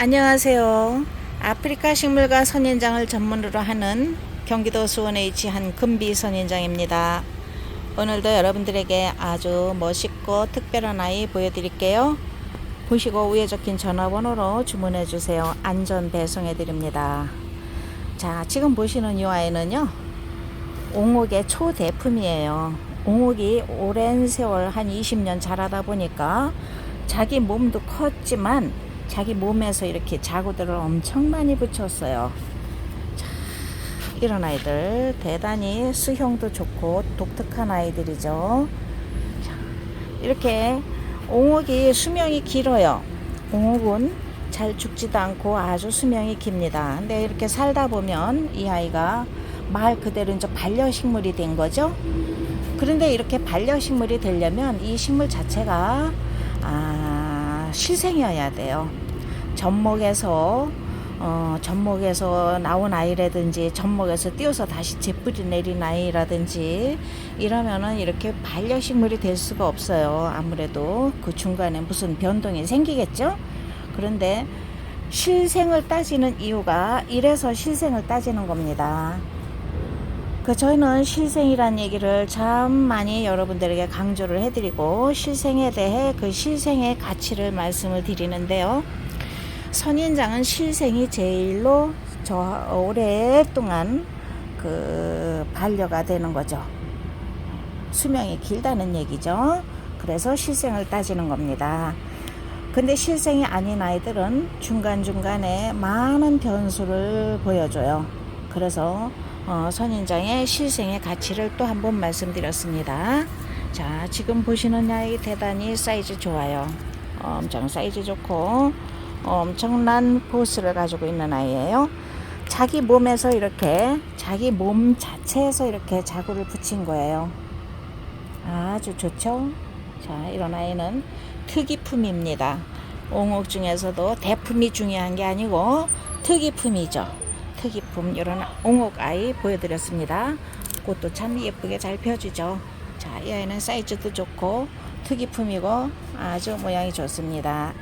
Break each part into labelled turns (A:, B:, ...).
A: 안녕하세요. 아프리카 식물과 선인장을 전문으로 하는 경기도 수원에 위치한 금비 선인장입니다. 오늘도 여러분들에게 아주 멋있고 특별한 아이 보여드릴게요. 보시고 위에 적힌 전화번호로 주문해 주세요. 안전 배송해 드립니다. 자, 지금 보시는 이 아이는요. 옹옥의 초대품이에요. 옹옥이 오랜 세월 한 20년 자라다 보니까 자기 몸도 컸지만 자기 몸에서 이렇게 자구들을 엄청 많이 붙였어요. 자, 이런 아이들 대단히 수형도 좋고 독특한 아이들이죠. 자, 이렇게 옹옥이 수명이 길어요. 옹옥은 잘 죽지도 않고 아주 수명이 깁니다. 근데 이렇게 살다 보면 이 아이가 말 그대로 이제 반려식물이 된 거죠. 그런데 이렇게 반려식물이 되려면 이 식물 자체가 아, 실생이어야 돼요. 젖먹에서 어, 젖먹에서 나온 아이라든지 젖먹에서 뛰어서 다시 재뿌리 내린 아이라든지 이러면은 이렇게 반려식물이 될 수가 없어요. 아무래도 그 중간에 무슨 변동이 생기겠죠. 그런데 실생을 따지는 이유가 이래서 실생을 따지는 겁니다. 그 저희는 실생이란 얘기를 참 많이 여러분들에게 강조를 해드리고 실생에 대해 그 실생의 가치를 말씀을 드리는데요. 선인장은 실생이 제일로 저 오랫동안 그 반려가 되는 거죠. 수명이 길다는 얘기죠. 그래서 실생을 따지는 겁니다. 근데 실생이 아닌 아이들은 중간중간에 많은 변수를 보여줘요. 그래서 어, 선인장의 실생의 가치를 또 한 번 말씀드렸습니다. 자, 지금 보시는 아이 대단히 사이즈 좋아요. 어, 엄청 사이즈 좋고 어, 엄청난 포스를 가지고 있는 아이예요. 자기 몸에서 이렇게 자기 몸 자체에서 이렇게 자구를 붙인 거예요. 아주 좋죠. 자, 이런 아이는 특이품입니다. 옹옥 중에서도 대품이 중요한 게 아니고 특이품이죠. 특이품 이런 옹옥 아이 보여드렸습니다. 꽃도 참 예쁘게 잘 펴주죠. 자, 이 아이는 사이즈도 좋고 특이품이고 아주 모양이 좋습니다.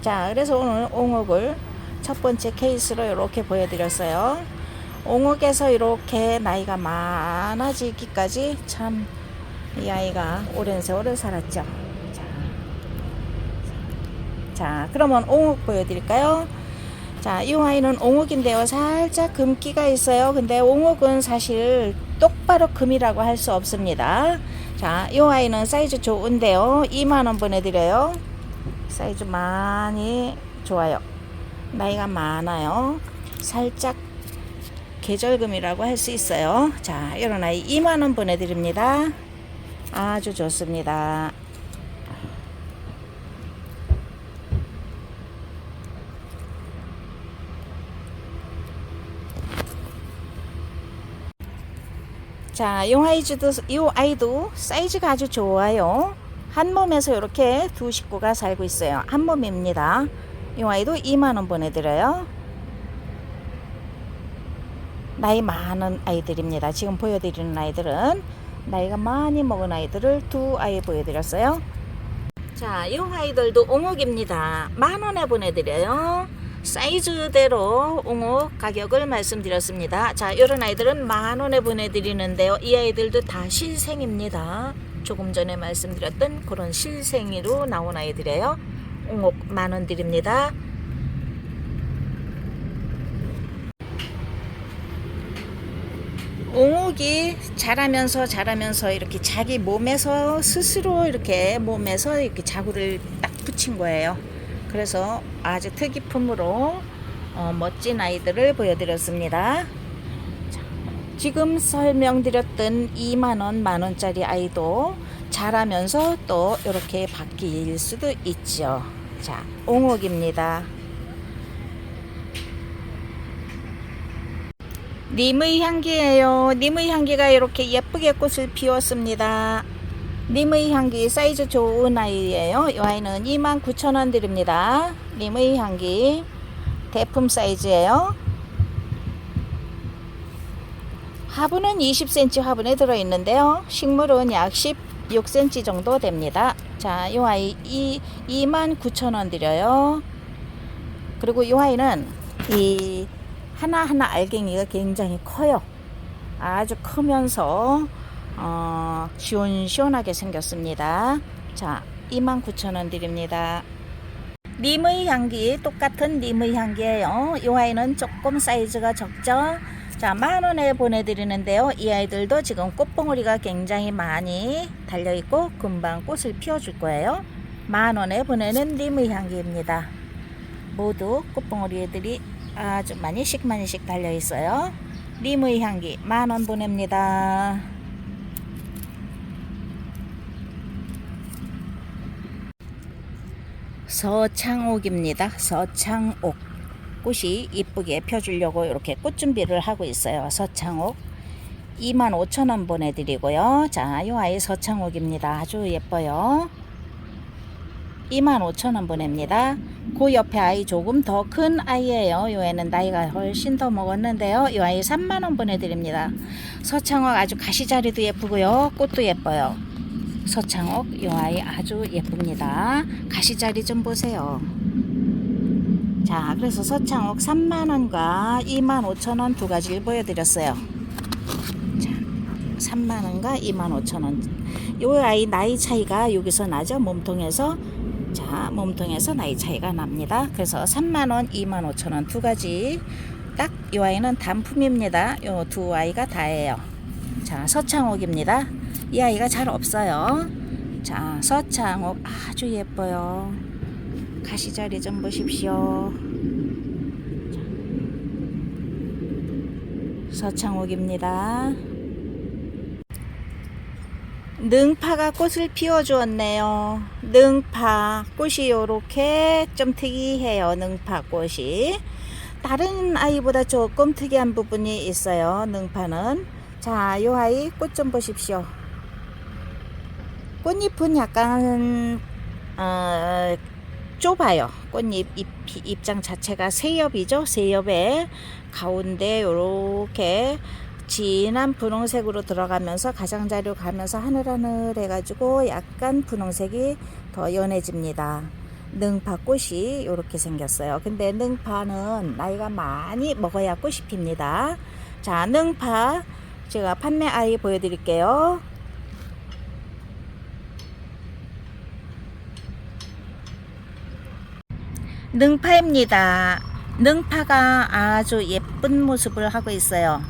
A: 자, 그래서 오늘 옹옥을 첫 번째 케이스로 이렇게 보여드렸어요. 옹옥에서 이렇게 나이가 많아지기까지 참 이 아이가 오랜 세월을 살았죠. 자, 자, 그러면 옹옥 보여드릴까요? 자, 이 아이는 옹옥인데요. 살짝 금기가 있어요. 근데 옹옥은 사실 똑바로 금이라고 할 수 없습니다. 자, 이 아이는 사이즈 좋은데요. 2만원 보내드려요. 사이즈 많이 좋아요. 나이가 많아요. 살짝 계절금이라고 할 수 있어요. 자, 이런 아이 2만원 보내드립니다. 아주 좋습니다. 자, 이 아이도, 이 아이도 사이즈가 아주 좋아요. 한 몸에서 이렇게 두 식구가 살고 있어요. 한 몸입니다. 이 아이도 2만 원 보내드려요. 나이 많은 아이들입니다. 지금 보여드리는 아이들은 나이가 많이 먹은 아이들을 두 아이 보여드렸어요. 자, 이 아이들도 옹옥입니다. 만 원에 보내드려요. 사이즈대로 옹옥 가격을 말씀드렸습니다. 자, 이런 아이들은 만 원에 보내드리는데요. 이 아이들도 다 실생입니다. 조금 전에 말씀드렸던 그런 실생이로 나온 아이들이에요. 옹옥 만 원 드립니다. 옹옥이 자라면서 자라면서 이렇게 자기 몸에서 스스로 이렇게 몸에서 이렇게 자구를 딱 붙인 거예요. 그래서 아주 특이품으로 어, 멋진 아이들을 보여드렸습니다. 자, 지금 설명드렸던 2만원, 만원짜리 아이도 자라면서 또 이렇게 바뀔 수도 있죠. 자, 옹옥입니다. 님의 향기예요. 님의 향기가 이렇게 예쁘게 꽃을 피웠습니다. 님의 향기 사이즈 좋은 아이예요. 이 아이는 29,000원 드립니다. 님의 향기 대품 사이즈예요. 화분은 20cm 화분에 들어있는데요. 식물은 약 16cm 정도 됩니다. 자, 이 아이 29,000원 드려요. 그리고 이 아이는 이 하나하나 알갱이가 굉장히 커요. 아주 크면서 어, 시원시원하게 생겼습니다. 자, 29,000원 드립니다. 님의 향기 똑같은 님의 향기예요. 이 아이는 조금 사이즈가 적죠. 자, 만 원에 보내드리는데요. 이 아이들도 지금 꽃봉오리가 굉장히 많이 달려 있고 금방 꽃을 피워줄 거예요. 만 원에 보내는 님의 향기입니다. 모두 꽃봉오리 애들이 아주 많이씩 많이씩 달려 있어요. 님의 향기 만 원 보냅니다. 서창옥입니다. 서창옥. 꽃이 이쁘게 펴주려고 이렇게 꽃 준비를 하고 있어요. 서창옥. 25,000원 보내드리고요. 자, 이 아이 서창옥입니다. 아주 예뻐요. 25,000원 보냅니다. 그 옆에 아이 조금 더 큰 아이예요. 요 애는 나이가 훨씬 더 먹었는데요. 이 아이 3만원 보내드립니다. 서창옥 아주 가시자리도 예쁘고요. 꽃도 예뻐요. 서창옥 이 아이 아주 예쁩니다. 가시자리 좀 보세요. 자, 그래서 서창옥 3만원과 25,000원 두 가지를 보여드렸어요. 자, 3만원과 25,000원. 요 아이 나이 차이가 여기서 나죠. 몸통에서. 자, 몸통에서 나이 차이가 납니다. 그래서 3만원, 25,000원 두 가지. 딱이 아이는 단품입니다. 요 두 아이가 다예요. 자, 서창옥입니다. 이 아이가 잘 없어요. 자, 서창옥 아주 예뻐요. 가시자리 좀 보십시오. 자, 서창옥입니다. 능파가 꽃을 피워주었네요. 능파 꽃이 요렇게 좀 특이해요. 능파 꽃이 다른 아이보다 조금 특이한 부분이 있어요. 능파는 자, 요 아이 꽃 좀 보십시오. 꽃잎은 약간 어, 좁아요. 꽃잎 잎, 입장 자체가 세엽이죠. 세엽에 가운데 요렇게 진한 분홍색으로 들어가면서 가장자리로 가면서 하늘하늘 해가지고 약간 분홍색이 더 연해집니다. 능파 꽃이 이렇게 생겼어요. 근데 능파는 나이가 많이 먹어야 꽃이 핍니다. 자, 능파 제가 판매 아이 보여드릴게요. 능파입니다. 능파가 아주 예쁜 모습을 하고 있어요.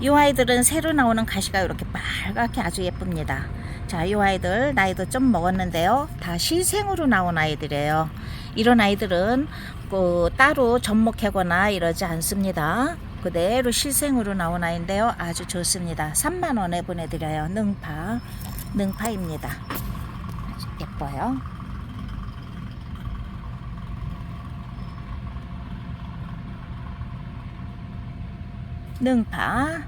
A: 이 아이들은 새로 나오는 가시가 이렇게 빨갛게 아주 예쁩니다. 자, 이 아이들 나이도 좀 먹었는데요. 다 실생으로 나온 아이들이에요. 이런 아이들은 그 따로 접목하거나 이러지 않습니다. 그대로 실생으로 나온 아이인데요. 아주 좋습니다. 3만 원에 보내드려요. 능파, 능파입니다. 예뻐요. 능파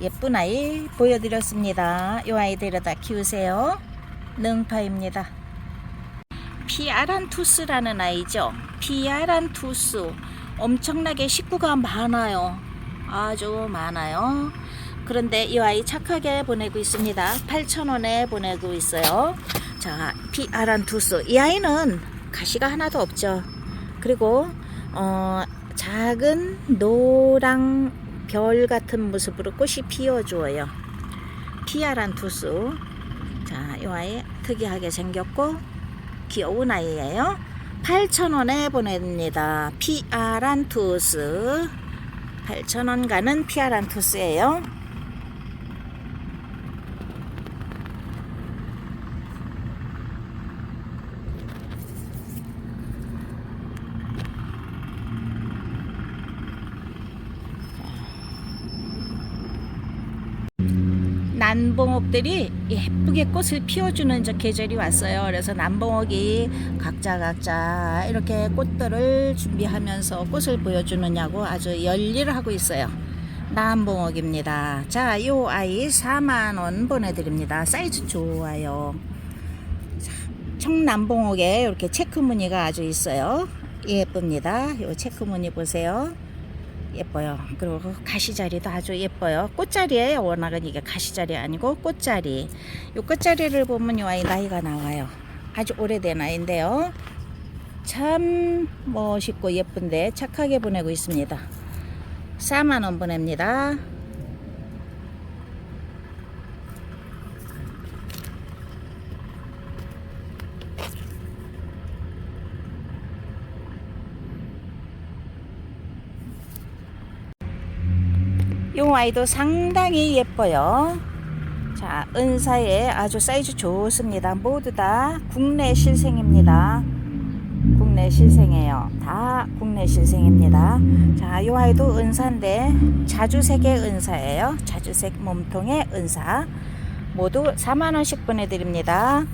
A: 예쁜 아이 보여드렸습니다. 이 아이 데려다 키우세요. 능파입니다. 피아란투스라는 아이죠. 피아란투스 엄청나게 식구가 많아요. 아주 많아요. 그런데 이 아이 착하게 보내고 있습니다. 8,000원에 보내고 있어요. 자, 피아란투스. 이 아이는 가시가 하나도 없죠. 그리고 어, 작은 노랑 별 같은 모습으로 꽃이 피어주어요. 피아란투스. 자, 이 아이 특이하게 생겼고 귀여운 아이예요. 8,000원에 보냅니다. 피아란투스. 8,000원 가는 피아란투스예요. 난봉옥들이 예쁘게 꽃을 피워주는 저 계절이 왔어요. 그래서 난봉옥이 각자 각자 이렇게 꽃들을 준비하면서 꽃을 보여주느냐고 아주 열일을 하고 있어요. 난봉옥입니다. 자, 요 아이 4만원 보내드립니다. 사이즈 좋아요. 자, 청남봉옥에 이렇게 체크 무늬가 아주 있어요. 예쁩니다. 요 체크 무늬 보세요. 예뻐요. 그리고 그 가시자리도 아주 예뻐요. 꽃자리예요. 워낙은 이게 가시자리 아니고 꽃자리. 이 꽃자리를 보면 이 아이 나이가 나와요. 아주 오래된 아이인데요. 참 멋있고 예쁜데 착하게 보내고 있습니다. 4만원 보냅니다. 요 아이도 상당히 예뻐요. 자, 은사에 아주 사이즈 좋습니다. 모두 다 국내 실생입니다. 국내 실생이에요. 다 국내 실생입니다. 자, 요 아이도 은사인데 자주색의 은사예요. 자주색 몸통의 은사. 모두 4만 원씩 보내 드립니다.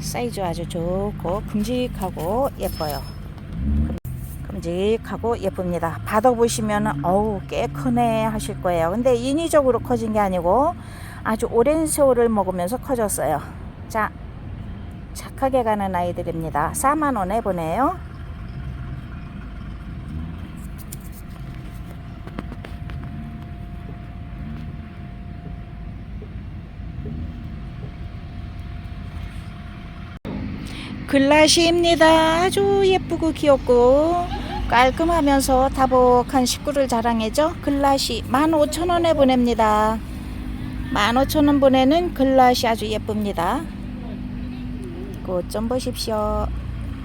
A: 사이즈 아주 좋고 큼직하고 예뻐요. 큼직하고 예쁩니다. 받아보시면 어우 꽤 크네 하실 거예요. 근데 인위적으로 커진 게 아니고 아주 오랜 세월을 먹으면서 커졌어요. 자, 착하게 가는 아이들입니다. 4만 원에 보내요. 글라시입니다. 아주 예쁘고 귀엽고 깔끔하면서 다복한 식구를 자랑해죠. 글라시 15,000원에 보냅니다. 15,000원 보내는 글라시 아주 예쁩니다. 꽃 좀 보십시오.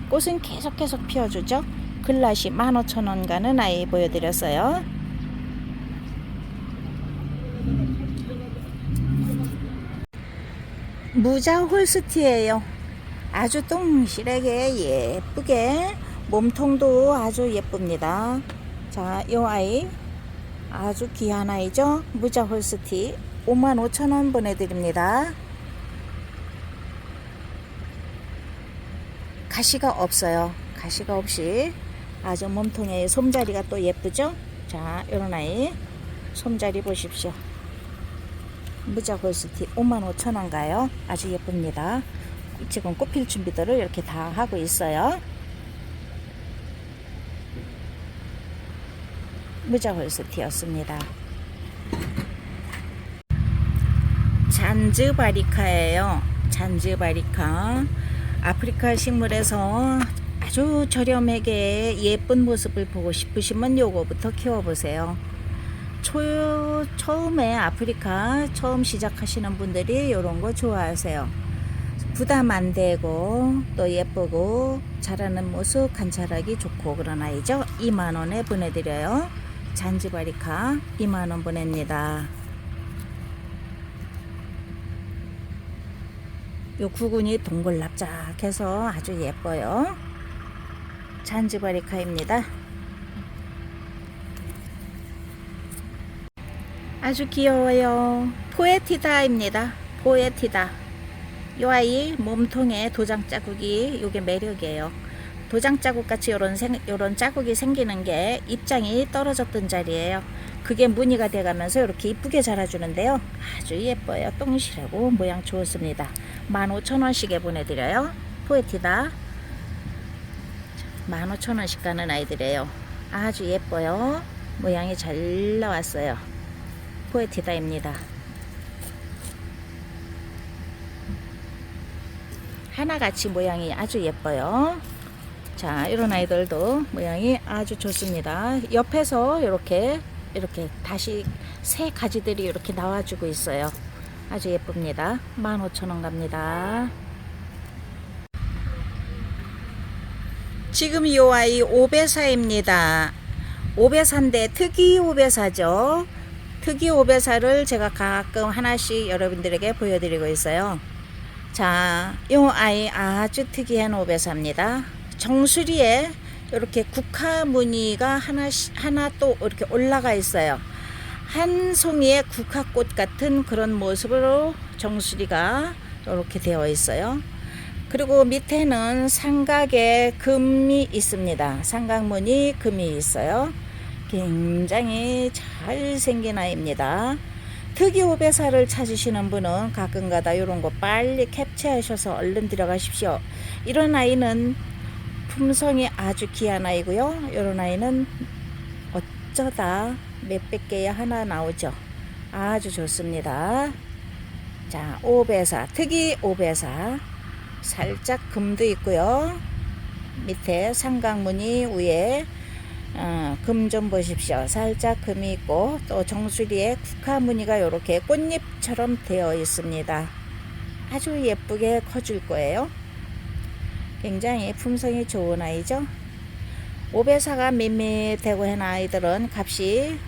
A: 꽃은 계속 계속 피워주죠. 글라시 15,000원 가는 아이 보여드렸어요. 무자 홀스티예요. 아주 똥실하게 예쁘게 몸통도 아주 예쁩니다. 자, 이 아이 아주 귀한 아이죠. 무자 홀스티 55,000원 보내드립니다. 가시가 없어요. 가시가 없이 아주 몸통에 솜자리가 또 예쁘죠. 자, 이런 아이 솜자리 보십시오. 무자 홀스티 55,000원 가요. 아주 예쁩니다. 지금 꽃필 준비들을 이렇게 다 하고 있어요. 무자홀스티였습니다. 잔즈바리카예요. 잔즈바리카. 아프리카 식물에서 아주 저렴하게 예쁜 모습을 보고 싶으시면 요거부터 키워보세요. 초, 처음에 아프리카 처음 시작하시는 분들이 이런 거 좋아하세요. 부담 안 되고 또 예쁘고 자라는 모습 관찰하기 좋고 그런 아이죠. 2만 원에 보내드려요. 잔지바리카 2만 원 보냅니다. 요 구근이 동글납작해서 아주 예뻐요. 잔지바리카입니다. 아주 귀여워요. 포에티다입니다. 포에티다. 이 아이 몸통에 도장 자국이 요게 매력이에요. 도장 자국 같이 생, 요런 자국이 생기는 게 입장이 떨어졌던 자리예요. 그게 무늬가 돼가면서 이렇게 이쁘게 자라주는데요. 아주 예뻐요. 똥실하고 모양 좋습니다. 15,000원씩에 보내드려요. 포에티다. 15,000원씩 가는 아이들이에요. 아주 예뻐요. 모양이 잘 나왔어요. 포에티다입니다. 하나같이 모양이 아주 예뻐요. 자, 이런 아이들도 모양이 아주 좋습니다. 옆에서 이렇게 이렇게 다시 새 가지들이 이렇게 나와주고 있어요. 아주 예쁩니다. 15,000원 갑니다. 지금 이 아이 오배사입니다. 오배사인데 특이 오배사죠. 특이 오배사를 제가 가끔 하나씩 여러분들에게 보여드리고 있어요. 자, 이 아이 아주 특이한 오배사입니다. 정수리에 이렇게 국화 무늬가 하나 하나 또 이렇게 올라가 있어요. 한 송이의 국화꽃 같은 그런 모습으로 정수리가 이렇게 되어 있어요. 그리고 밑에는 삼각에 금이 있습니다. 삼각무늬 금이 있어요. 굉장히 잘생긴 아이입니다. 특이 오배사를 찾으시는 분은 가끔가다 이런 거 빨리 캡처하셔서 얼른 들어가십시오. 이런 아이는 품성이 아주 귀한 아이고요. 이런 아이는 어쩌다 몇백 개에 하나 나오죠. 아주 좋습니다. 자, 오배사, 특이 오배사. 살짝 금도 있고요. 밑에 삼각무늬 위에 어, 금좀 보십시오. 살짝 금이 있고 또 정수리에 국화 무늬가 이렇게 꽃잎처럼 되어 있습니다. 아주 예쁘게 커줄 거예요. 굉장히 품성이 좋은 아이죠. 오배사가 밋밋하고 한 아이들은 값이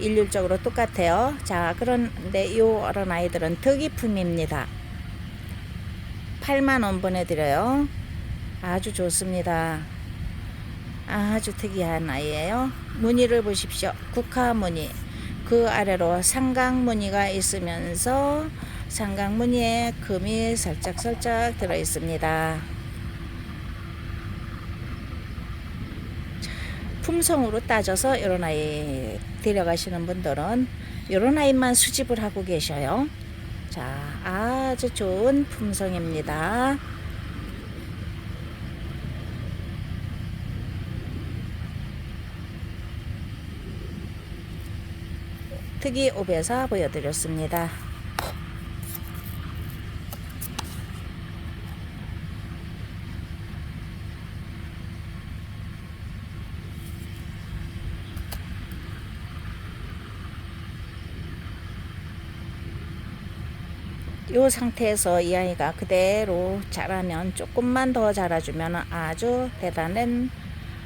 A: 일률적으로 똑같아요. 자, 그런데 이 어른 아이들은 특이품입니다. 8만원 보내드려요. 아주 좋습니다. 아주 특이한 아이예요. 무늬를 보십시오. 국화 무늬. 그 아래로 삼각 무늬가 있으면서 삼각 무늬에 금이 살짝살짝 들어 있습니다. 품성으로 따져서 이런 아이 데려가시는 분들은 이런 아이만 수집을 하고 계셔요. 자, 아주 좋은 품성입니다. 특이 옵에서 보여드렸습니다. 이 상태에서 이 아이가 그대로 자라면 조금만 더 자라주면 아주 대단한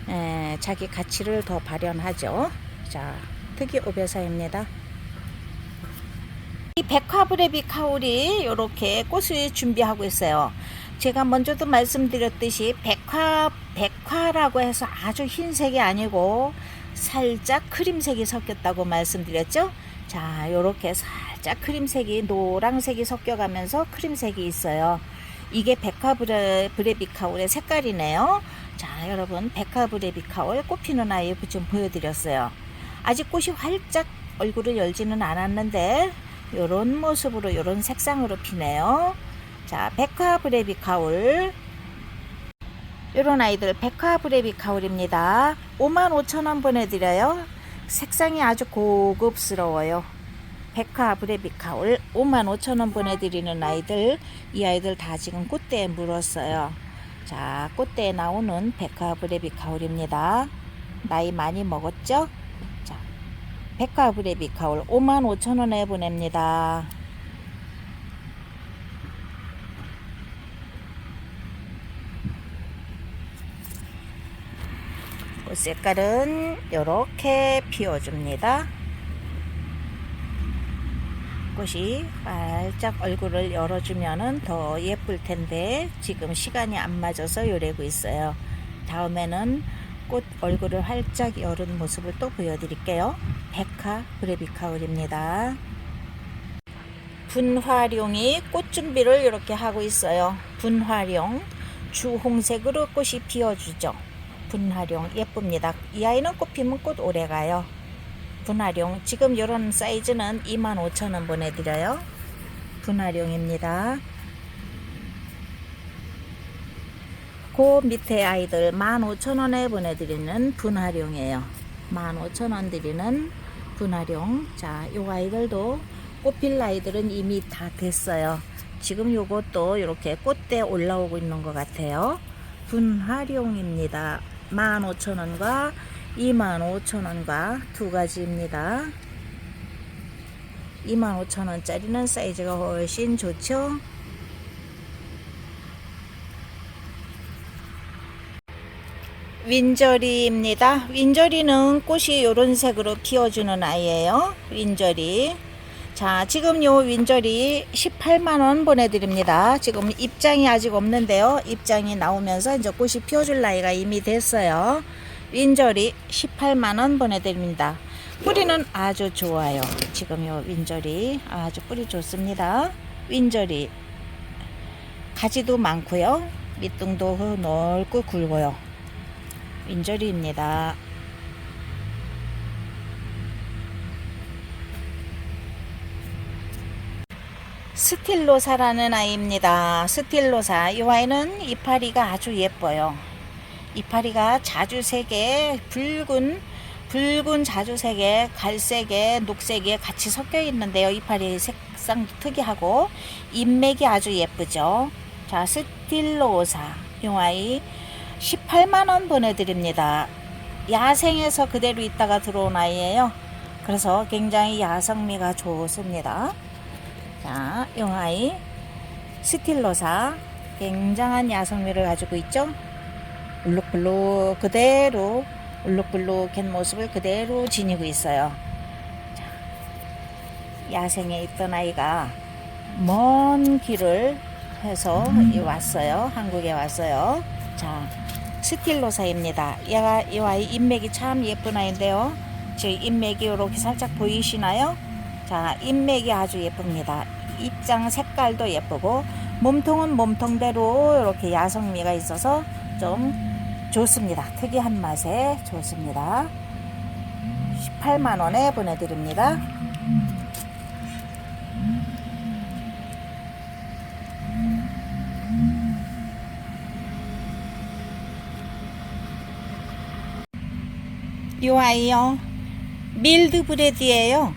A: 에, 자기 가치를 더 발현하죠. 자, 특이 오배사입니다. 이 백화브레비 카울이 이렇게 꽃을 준비하고 있어요. 제가 먼저도 말씀드렸듯이 백화 백화라고 해서 아주 흰색이 아니고 살짝 크림색이 섞였다고 말씀드렸죠. 자, 이렇게 살 짝 크림색이 노랑색이 섞여가면서 크림색이 있어요. 이게 백화브레비카울의 색깔이네요. 자, 여러분 백화브레비카울 꽃피는 아이 좀 보여드렸어요. 아직 꽃이 활짝 얼굴을 열지는 않았는데 이런 모습으로 이런 색상으로 피네요. 자, 백화브레비카울 이런 아이들 백화브레비카울입니다. 55,000원 보내드려요. 색상이 아주 고급스러워요. 백화 브레비카울 55,000원 보내드리는 아이들 이 아이들 다 지금 꽃대에 물었어요. 자, 꽃대에 나오는 백화 브레비카울입니다. 나이 많이 먹었죠? 자, 백화 브레비카울 55,000원에 보냅니다. 꽃 색깔은 이렇게 피워줍니다. 꽃이 활짝 얼굴을 열어주면 더 예쁠 텐데 지금 시간이 안 맞아서 요래고 있어요. 다음에는 꽃 얼굴을 활짝 열은 모습을 또 보여드릴게요. 백화 브레비카울입니다. 분화룡이 꽃 준비를 이렇게 하고 있어요. 분화룡 주홍색으로 꽃이 피어주죠. 분화룡 예쁩니다. 이 아이는 꽃 피면 꽃 오래 가요. 분화룡 지금 이런 사이즈는 25,000원 보내드려요. 분화룡입니다. 그 밑에 아이들 15,000원에 보내드리는 분화룡이에요. 15,000원 드리는 분화룡. 자, 요 아이들도 꽃필 아이들은 이미 다 됐어요. 지금 요것도 이렇게 꽃대 올라오고 있는 것 같아요. 분화룡입니다. 15,000원과 25,000원과 두 가지입니다. 25,000원짜리는 사이즈가 훨씬 좋죠. 윈저리입니다. 윈저리는 꽃이 이런 색으로 피어주는 아이예요. 윈저리. 자, 지금 요 윈저리 18만원 보내드립니다. 지금 입장이 아직 없는데요. 입장이 나오면서 이제 꽃이 피어줄 나이가 이미 됐어요. 윈저리 18만원 보내드립니다. 뿌리는 아주 좋아요. 지금 요 윈저리 아주 뿌리 좋습니다. 윈저리 가지도 많고요. 밑둥도 넓고 굵어요. 윈저리입니다. 스틸로사라는 아이입니다. 스틸로사. 이 아이는 이파리가 아주 예뻐요. 이파리가 자주색에 붉은 붉은 자주색에 갈색에 녹색에 같이 섞여 있는데요. 이파리 색상도 특이하고 인맥이 아주 예쁘죠. 자, 스틸로사. 요 아이 18만원 보내드립니다. 야생에서 그대로 있다가 들어온 아이예요. 그래서 굉장히 야성미가 좋습니다. 자, 요 아이 스틸로사. 굉장한 야성미를 가지고 있죠. 울룩불룩 그대로 울룩불룩한 모습을 그대로 지니고 있어요. 자, 야생에 있던 아이가 먼 길을 해서 이 왔어요. 한국에 왔어요. 자, 스틸로사입니다. 얘가 이 아이 인맥이 참 예쁜 아이인데요. 지금 인맥이 이렇게 살짝 보이시나요? 자, 인맥이 아주 예쁩니다. 입장 색깔도 예쁘고 몸통은 몸통대로 이렇게 야성미가 있어서 좀 좋습니다. 특이한 맛에 좋습니다. 18만 원에 보내드립니다. 이 아이요 밀드 브레디예요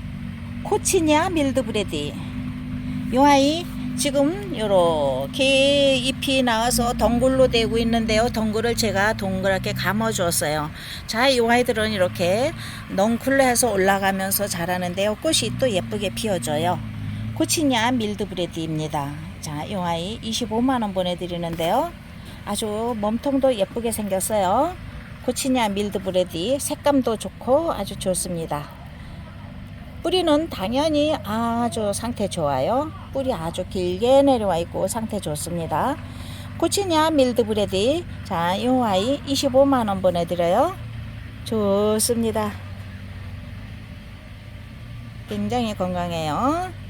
A: 코치냐 밀드 브레디 이 아이 지금 요렇게 잎이 나와서 덩굴로 되고 있는데요. 덩굴을 제가 동그랗게 감아 주었어요. 자 이 아이들은 이렇게 넝쿨로 해서 올라가면서 자라는데요. 꽃이 또 예쁘게 피어져요. 코치냐? 밀드 브레디입니다. 자 이 아이 25만 원 보내 드리는데요. 아주 몸통도 예쁘게 생겼어요. 고치냐? 밀드 브레디. 색감도 좋고 아주 좋습니다. 뿌리는 당연히 아주 상태 좋아요. 뿌리 아주 길게 내려와 있고 상태 좋습니다. 고치냐 밀드 브레디 자, 이 아이 25만 원 보내드려요. 좋습니다. 굉장히 건강해요.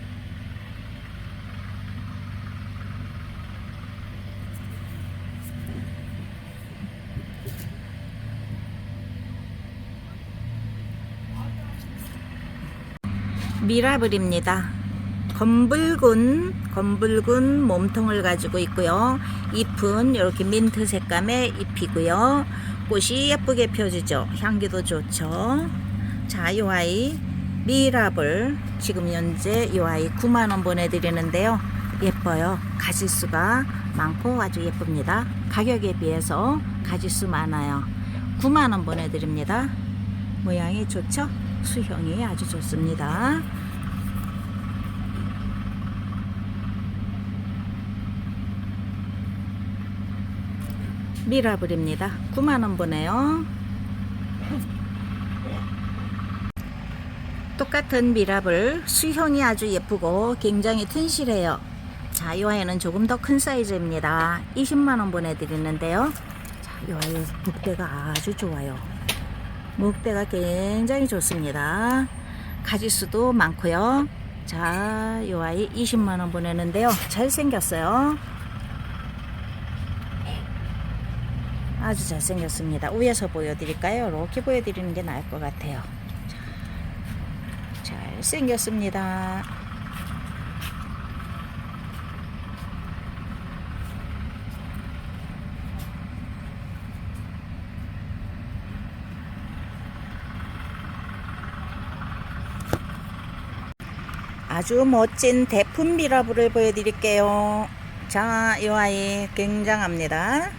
A: 미라블입니다. 검붉은 검붉은 몸통을 가지고 있고요. 잎은 이렇게 민트 색감의 잎이고요. 꽃이 예쁘게 펴지죠. 향기도 좋죠. 자, 이 아이 미라블 지금 현재 이 아이 9만 원 보내드리는데요. 예뻐요. 가지수가 많고 아주 예쁩니다. 가격에 비해서 가지수 많아요. 9만 원 보내드립니다. 모양이 좋죠? 수형이 아주 좋습니다. 미라블입니다. 9만원 보내요. 똑같은 미라블 수형이 아주 예쁘고 굉장히 튼실해요. 자, 이 아이는 조금 더 큰 사이즈입니다. 20만원 보내드리는데요. 자, 이 아이 목대가 아주 좋아요. 목대가 굉장히 좋습니다. 가지수도 많고요. 자, 이 아이 20만 원 보내는데요. 잘생겼어요. 아주 잘생겼습니다. 위에서 보여드릴까요? 이렇게 보여드리는 게 나을 것 같아요. 자, 잘생겼습니다. 아주 멋진 대품 미라블을 보여드릴게요. 자, 이 아이 굉장합니다.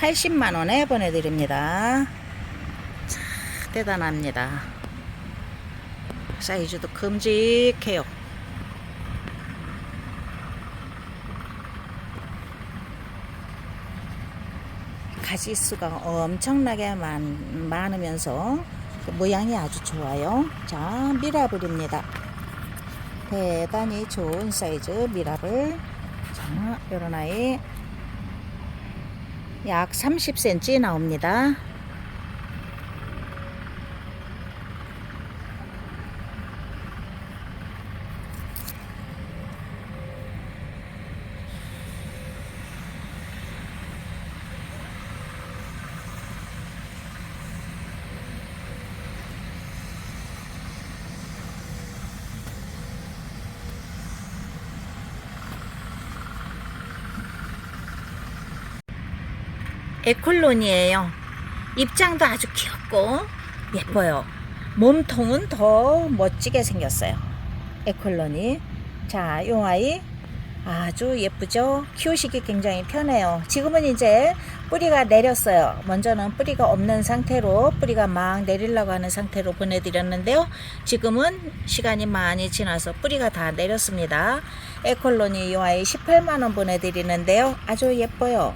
A: (80만 원에) 보내드립니다 자, 대단합니다 사이즈도 큼직해요 가지 수가 엄청나게 많, 많으면서 그 모양이 아주 좋아요. 자, 미라블입니다. 대단히 좋은 사이즈 미라블. 자, 요런 아이 약 30cm 나옵니다. 에콜론이에요. 입장도 아주 귀엽고 예뻐요. 몸통은 더 멋지게 생겼어요. 에콜로니. 자, 요 아이 아주 예쁘죠? 키우시기 굉장히 편해요. 지금은 이제 뿌리가 내렸어요. 먼저는 뿌리가 없는 상태로 뿌리가 막 내리려고 하는 상태로 보내드렸는데요. 지금은 시간이 많이 지나서 뿌리가 다 내렸습니다. 에콜로니 요 아이 18만원 보내드리는데요. 아주 예뻐요.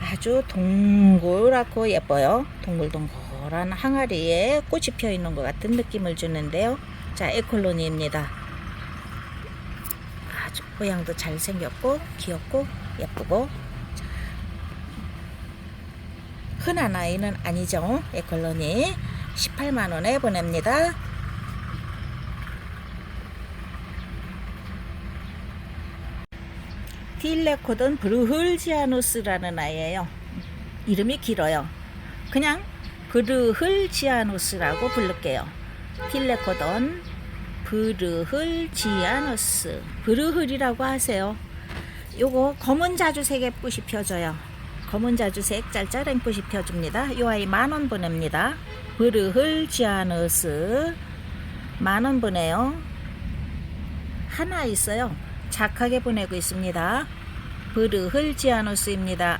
A: 아주 동그랗고 예뻐요. 동글동글한 항아리에 꽃이 피어 있는 것 같은 느낌을 주는데요. 자, 에콜로니입니다. 아주 모양도 잘생겼고 귀엽고 예쁘고 자, 흔한 아이는 아니죠. 에콜로니 18만 원에 보냅니다. 딜레코든 브르흘지아누스라는 아이예요. 이름이 길어요. 그냥 브르흘지아누스라고 부를게요. 딜레코던 브르흘지아누스 브르흘이라고 하세요. 요거 검은 자주색의 꽃이 펴져요. 검은 자주색 짤짤한 꽃이 펴줍니다. 요 아이 만원 보냅니다. 브르흘지아누스 만원 보내요. 하나 있어요. 착하게 보내고 있습니다. 브르흘지아누스입니다.